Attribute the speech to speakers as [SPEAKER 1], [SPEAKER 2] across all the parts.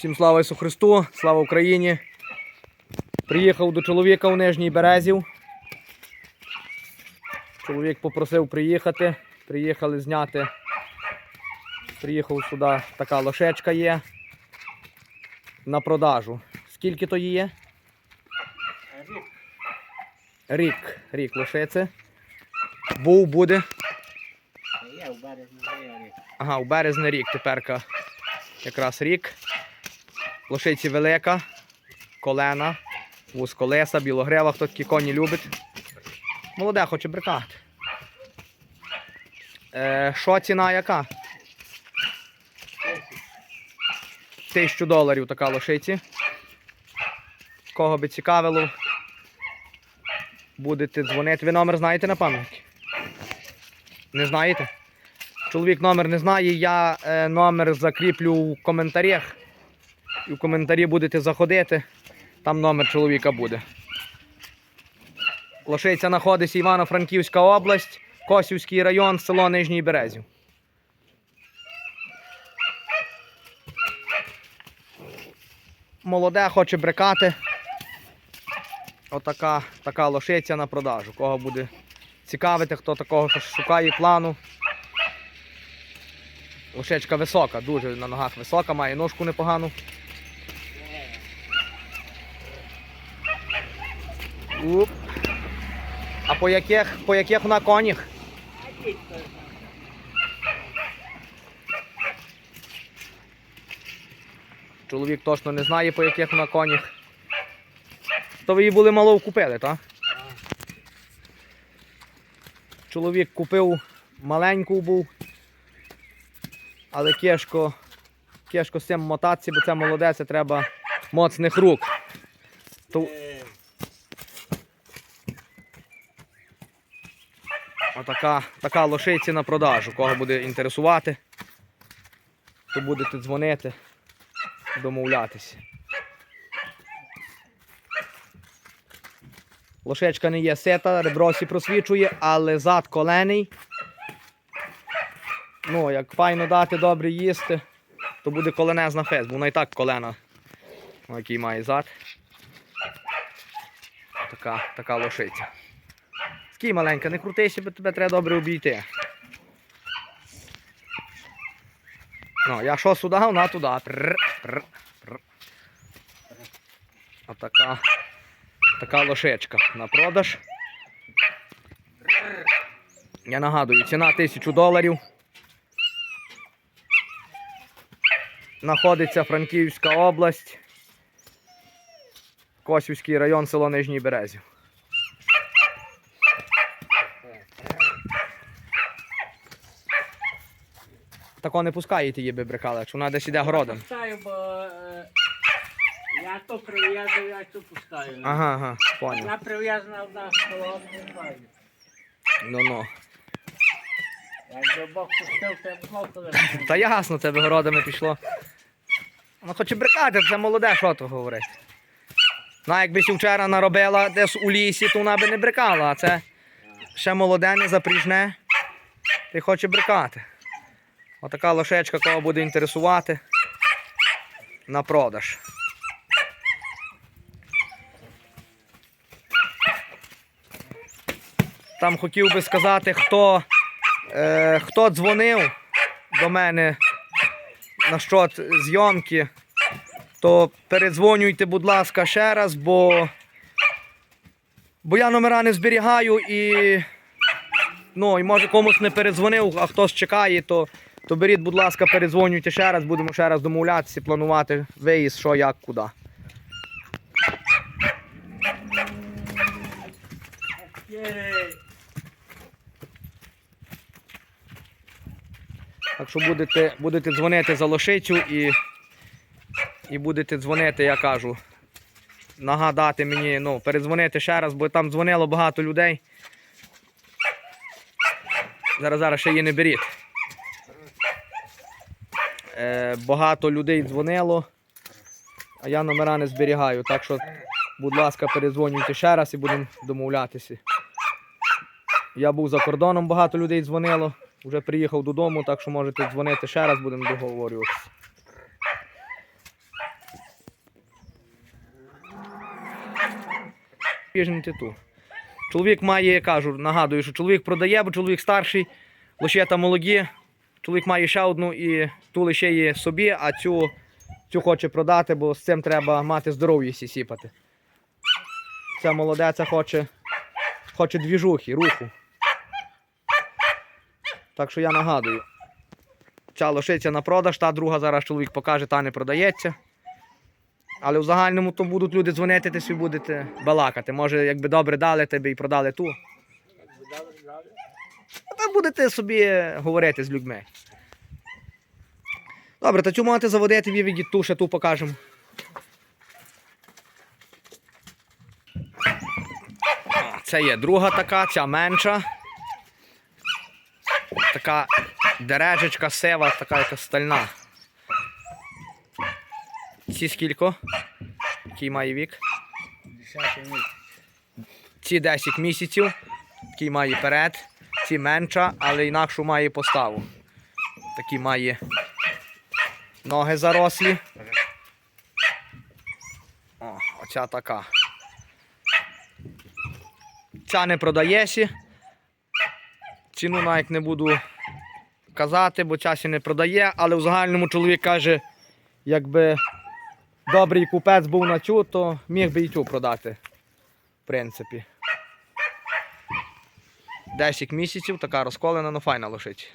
[SPEAKER 1] Всім слава Ісу Христу, слава Україні. Приїхав до чоловіка у Нижній Березів. Чоловік попросив приїхати. Приїхали зняти. Приїхав сюди, така лошечка є. На продажу. Скільки то її є?
[SPEAKER 2] Рік.
[SPEAKER 1] Рік. Рік лошиці. Був буде.
[SPEAKER 2] Я в березні рік.
[SPEAKER 1] Ага, у березні рік теперка якраз рік. Лошиці велика, колена, вузколеса, білогрева, хто такі коні любить. Молоде, хоче брикати. Е, що ціна яка? Тисячу доларів така лошиці. Кого би цікавило, будете дзвонити. Ви номер знаєте на пам'ять? Не знаєте? Чоловік номер не знає, я е, номер закріплю в коментарях. І в коментарі будете заходити. Там номер чоловіка буде. Лошиця знаходиться Івано-Франківська область, Косівський район, село Нижній Березів. Молоде, хоче брикати. Отака така лошиця на продажу. Кого буде цікавити, хто такого шукає плану. Лошечка висока, дуже на ногах висока, має ножку непогану. Уп. А по яких, по яких вона конях? Чоловік точно не знає, по яких вона конях. То ви її були мало купили, так? Чоловік купив маленьку був. Але кешко, кешко з цим мотатися, бо це молоде, це треба моцних рук. То...
[SPEAKER 2] Е,
[SPEAKER 1] Отака така лошиці на продажу. Кого буде інтересувати, то будете дзвонити, домовлятися. Лошечка не є сета, ребросі просвічує, але зад колений. Ну, як файно дати добре їсти, то буде коленезна фест, бо вона і так колена, який має зад. Така, така лошиця. Скій маленька, не крутися, бо тебе треба добре обійти. Ну, я що сюди, вона туди. Отака. Така лошечка на продаж. Я нагадую, ціна 1000 доларів. Знаходиться Франківська область. Косівський район, село Нижній Березів. Тако не пускаєте її би брикали, якщо вона десь іде городом.
[SPEAKER 2] Пускаю, бо е, я то прив'язую, я то пускаю.
[SPEAKER 1] Ага, ага, понял.
[SPEAKER 2] Вона прив'язана одна столом, не знаю.
[SPEAKER 1] Ну ну.
[SPEAKER 2] Якби Бог пустив, то я б знов коли.
[SPEAKER 1] Та ясно, тебе городами пішло. Вона хоче брикати, це молоде, що то говорити. Ну, якби сі вчора наробила десь у лісі, то вона би не брикала, а це ще молоде, не запріжне. Ти хоче брикати. Отака лошечка, кого буде інтересувати. На продаж. Там хотів би сказати, хто, е, хто дзвонив до мене на щот зйомки, то передзвонюйте, будь ласка, ще раз, бо, бо я номера не зберігаю і, ну, і може комусь не передзвонив, а хтось чекає, то, то беріть, будь ласка, передзвонюйте ще раз, будемо ще раз домовлятися, планувати виїзд, що, як, куди. Так що будете, будете дзвонити за лошицю і, і будете дзвонити, я кажу, нагадати мені, ну, передзвонити ще раз, бо там дзвонило багато людей. Зараз зараз ще її не беріть. Е, багато людей дзвонило, а я номера не зберігаю. Так що, будь ласка, передзвонюйте ще раз і будемо домовлятися. Я був за кордоном, багато людей дзвонило. Вже приїхав додому, так що можете дзвонити ще раз, будемо договорюватися. титу. Чоловік має, я кажу, нагадую, що чоловік продає, бо чоловік старший, лошета молоді. Чоловік має ще одну і ту лише є собі, а цю, цю хоче продати, бо з цим треба мати здоров'я сі сіпати. Ця молодеця хоче, хоче двіжухи, руху. Так що я нагадую. Ця лошиця на продаж, та друга зараз чоловік покаже, та не продається. Але в загальному то будуть люди дзвонити, ти будете балакати. Може, якби добре дали тебе і продали ту. А будете собі говорити з людьми. Добре, та цю можете заводити вівіді ту, ще ту покажемо. Це є друга така, ця менша. Така дережечка, сева, така яка стальна. Ці скільки? Який має вік?
[SPEAKER 2] Десятий місяць.
[SPEAKER 1] Ці 10 місяців, який має перед, ці менша, але інакшу має поставу. Такі має ноги зарослі. О, оця така. Ця не продається. Ціну навіть не буду казати, бо ще не продає, але в загальному чоловік каже, якби добрий купець був на цю, то міг би і цю продати. В принципі. 10 місяців, така розколена, ну файна лошиця.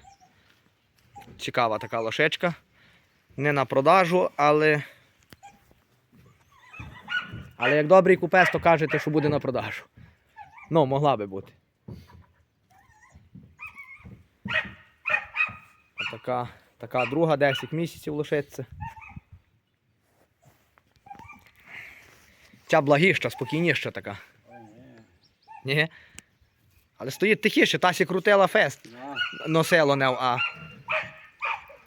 [SPEAKER 1] Цікава така лошечка. Не на продажу, але. Але як добрий купець, то кажете, що буде на продажу. Ну, могла би бути. Така, така друга, 10 місяців лошиця. Ця благіща, спокійніша така.
[SPEAKER 2] Ні.
[SPEAKER 1] Але стоїть тихіше, та сі крутила фест. Носило не, а.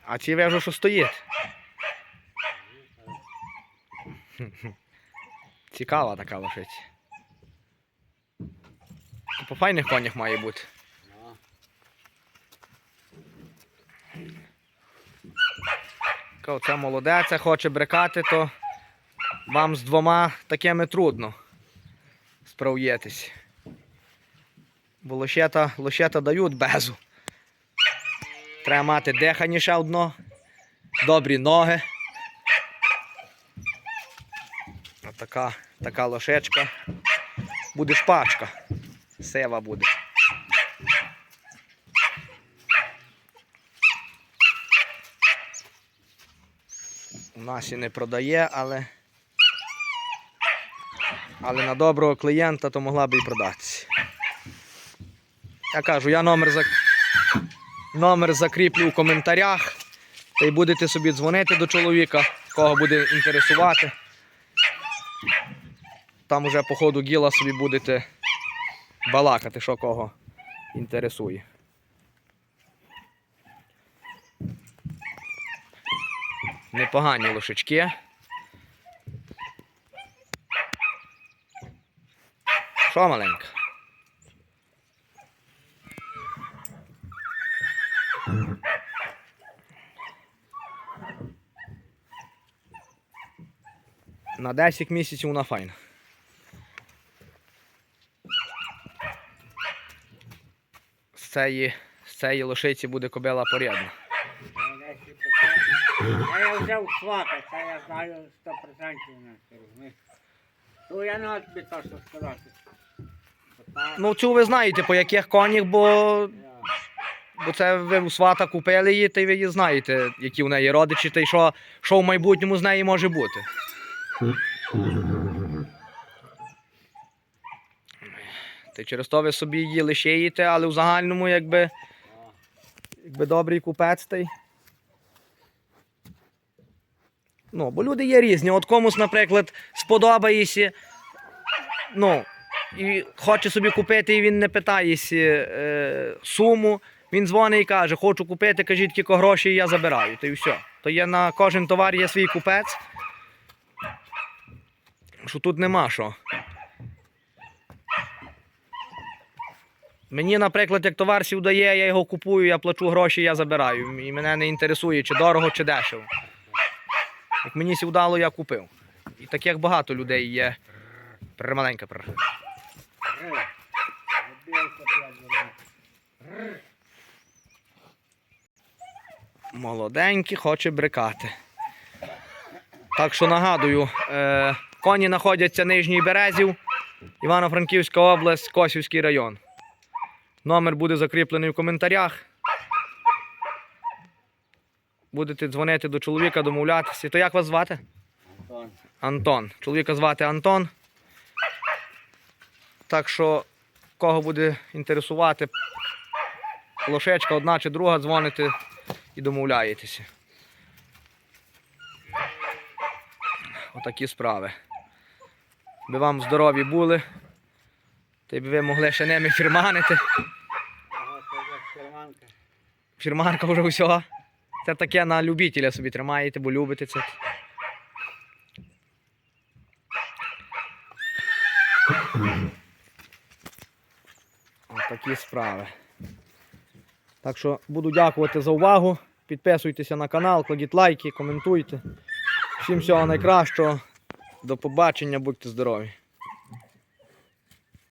[SPEAKER 1] А ці вижу, що стоїть. Цікава така. То По файних конях має бути.
[SPEAKER 2] ну.
[SPEAKER 1] Коли це хоче брекати, то вам з двома такими трудно справ'єтесь. Бо лощета, лощета дають безу. Треба мати дихання ще одно, добрі ноги. Отака така лошечка. Буде шпачка. Сева буде. У нас і не продає, але. Але на доброго клієнта то могла б і продатися. Я кажу, я номер зак... номер закріплю в коментарях. Та й будете собі дзвонити до чоловіка, кого буде інтересувати. Там уже по ходу гіла собі будете балакати, що кого інтересує. Непогані лошечки. Що маленька? На 10 місяців вона файна. З цієї, з цієї лошиці буде кобила порядна.
[SPEAKER 2] А я взяв свата, це я знаю 100% на розумієш? Ну я не тобі то, що сказати.
[SPEAKER 1] Ну, цю ви знаєте, по яких конях, бо, бо це ви у свата купили її, та й ви її знаєте, які в неї родичі, та й що, що в майбутньому з неї може бути. Та й через то ви собі її лишаєте, але в загальному, якби, якби добрий купець, та й. Ну, бо люди є різні. От комусь, наприклад, сподобається, ну, і хоче собі купити, і він не питається е, суму. Він дзвонить і каже, хочу купити, кажіть, кілько грошей, я забираю. То і все. То є на кожен товар є свій купець що тут нема що. Мені, наприклад, як товарсів дає, я його купую, я плачу гроші, я забираю. І мене не інтересує, чи дорого, чи дешево. Як мені сівдало, я купив. І таких багато людей є. Прималенька пр. Молоденький, хоче брикати. Так що нагадую. Е коні знаходяться Нижній Березів, Івано-Франківська область, Косівський район. Номер буде закріплений в коментарях. Будете дзвонити до чоловіка, домовлятися. То як вас звати?
[SPEAKER 2] Антон.
[SPEAKER 1] Антон. Чоловіка звати Антон. Так що, кого буде інтересувати, лошечка одна чи друга, дзвоните і домовляєтеся. Отакі справи. Би вам здорові були. Та би ви могли ще ними фірманити. Фірманка вже усього. Це таке на любителя собі тримаєте, бо любите це. Ось такі справи. Так що буду дякувати за увагу. Підписуйтеся на канал, кладіть лайки, коментуйте. Всім всього найкращого. До побачення, будьте здорові.